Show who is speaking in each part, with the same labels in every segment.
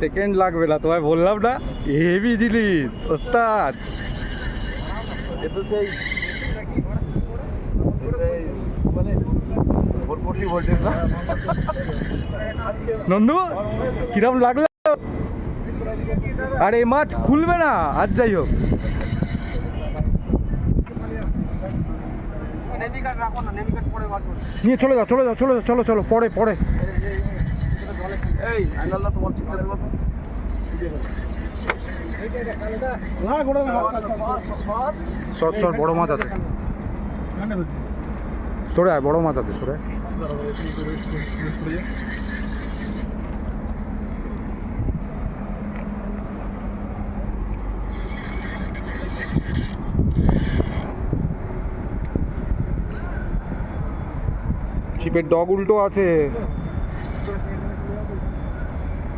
Speaker 1: Second লাগবে না তোমায় বললাম না? হেভি জিনিস ওস্তাদ। নন্দু কিরম লাগল? আর এই মাছ খুলবে না আর যাই হোক। নিয়ে চলে যাও চলে যাও চলে যাও চলো চলো পরে পরে। সর সর বড় মাছ আছে। সরে আয় বড় মাছ আছে সরে ছিপের ডগ উল্টো আছে।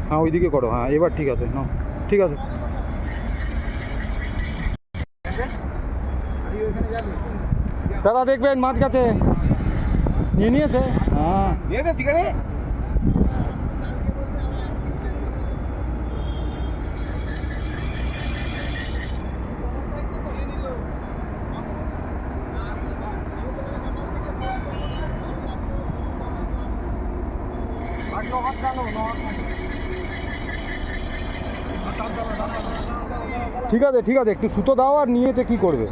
Speaker 1: হ্যাঁ ওইদিকে করো। হ্যাঁ এবার ঠিক আছে না ঠিক আছে। দাদা, দেখবেন মাছ কাছে নিয়ে নিয়েছে? হ্যাঁ।
Speaker 2: নিয়েছে শিকারে?
Speaker 1: ঠিক আছে ঠিক আছে একটু সুতো দাও আর নিয়েছে কি করবে?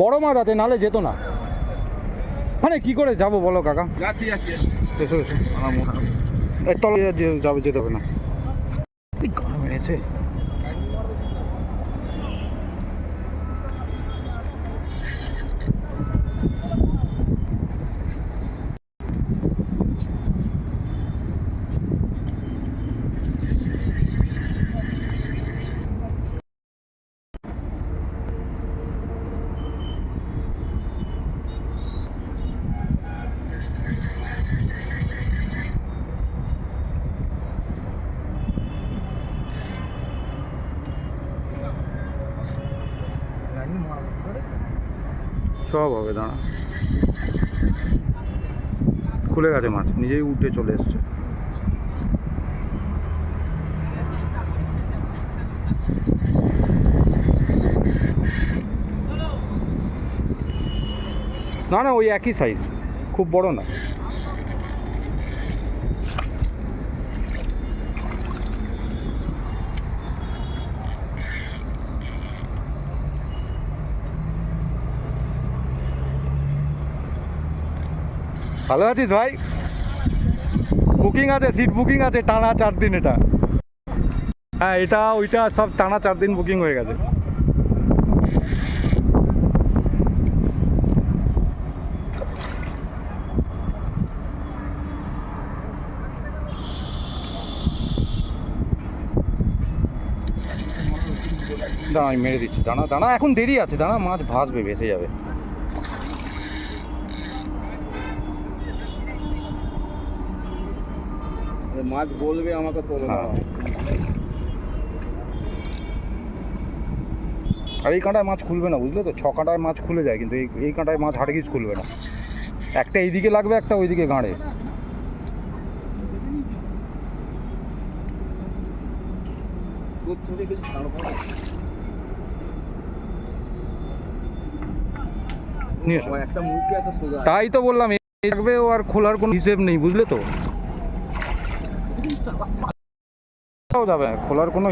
Speaker 1: বড় মাছ আছে নালে যেত না। মানে কি করে যাব বলো কাকা?
Speaker 2: যাচ্ছি যাচ্ছি।
Speaker 1: এসো এসো। আমার তলে যাবে যেতে হবে না। এই গান সব হবে, দাঁড়া। খুলে গেছে মাছ, নিজেই উঠে চলে এসছে। না না, ওই একই সাইজ খুব বড় না। ভালো আছিস ভাই? বুকিং আছে সিট বুকিং আছে, টানা চার দিন এটা। হ্যাঁ এটা, ওইটা সব টানা চার দিন বুকিং হয়ে গেছে। দাঁড়া, আমি মেরে দিচ্ছি। দাঁড়া দাঁড়া, এখন দেরি আছে। দাঁড়া, মাছ ভাসবে, ভেসে যাবে।
Speaker 2: মাছ বলবে আমাকে তোলো
Speaker 1: হ্যাঁ। আর এই কাঁটায় মাছ খুলবে না বুঝলে তো? ছ কাঁটায় মাছ খুলে যায় কিন্তু এই এই কাঁটায় মাছ হাড়গিস খুলবে না। একটা এইদিকে লাগবে একটা ওইদিকে গাঁড়ে। তাই তো বললাম এই থাকবে ও আর খোলার কোনো হিসেব নেই বুঝলে তো? যাবে খোলার কোনো